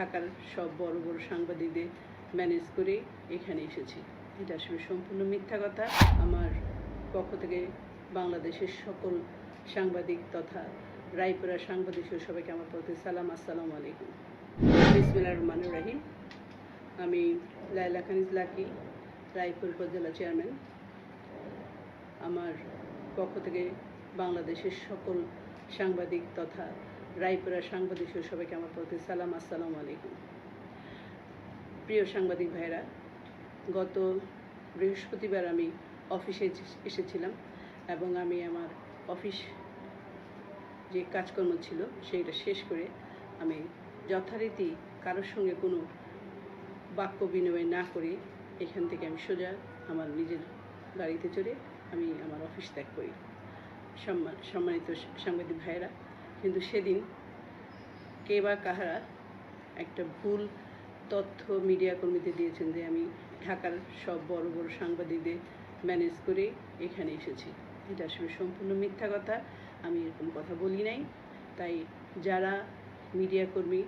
ঢাকার সব বড় বড় সাংবাদিকদের ম্যানেজ করে এখানে এসেছি। এটা আসলে সম্পূর্ণ মিথ্যা কথা। আমার পক্ষ থেকে বাংলাদেশের সকল সাংবাদিক তথা রায়পুরা সাংবাদিক সবাইকে আমার পক্ষে সালাম, আসসালামু আলাইকুম। বিসমিল্লাহির রহমানির রাহিম। আমি লাইলা খানিজ লাকি, রায়পুর উপজেলা চেয়ারম্যান আমার পক্ষ থেকে বাংলাদেশের সকল সাংবাদিক তথা রায়পুরা সাংবাদিক সবাইকে আমার প্রতি সালাম, আসসালামু আলাইকুম। প্রিয় সাংবাদিক ভাইরা গত বৃহস্পতিবার আমি অফিসে এসেছিলাম এবং আমি আমার অফিস যে কাজকর্ম ছিল সেইটা শেষ করে আমি যথারীতি কারোর সঙ্গে কোনো বাক্য বিনিময় না করে এখান থেকে আমি সোজা আমার নিজের গাড়িতে চড়ে আমি আমার অফিস ত্যাগ করি। সম্মান সম্মানিত সাংবাদিক ভাইয়েরা কিন্তু সেদিন কে বা কাহারা একটা ভুল তথ্য মিডিয়া কর্মীদের দিয়েছেন যে আমি ঢাকার সব বড় বড় সাংবাদিকদের ম্যানেজ করে এখানে এসেছি। এটা আসলে সম্পূর্ণ মিথ্যা কথা। আমি এরকম কথা বলি নাই। তাই যারা মিডিয়া কর্মী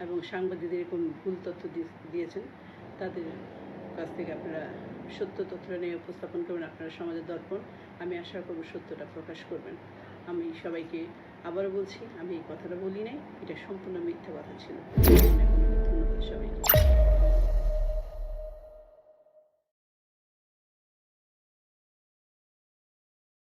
এবং সাংবাদিকদের এরকম ভুল তথ্য দিয়েছেন, তাদের কাছ থেকে আপনারা সত্য তথ্যটা নিয়ে উপস্থাপন করবেন আপনারা সমাজের দর্পণ। আমি আশা করব সত্যটা প্রকাশ করবেন। আমি সবাইকে আবারও বলছি আমি এই কথাটা বলি নাই এটা সম্পূর্ণ মিথ্যা কথা ছিল। ধন্যবাদ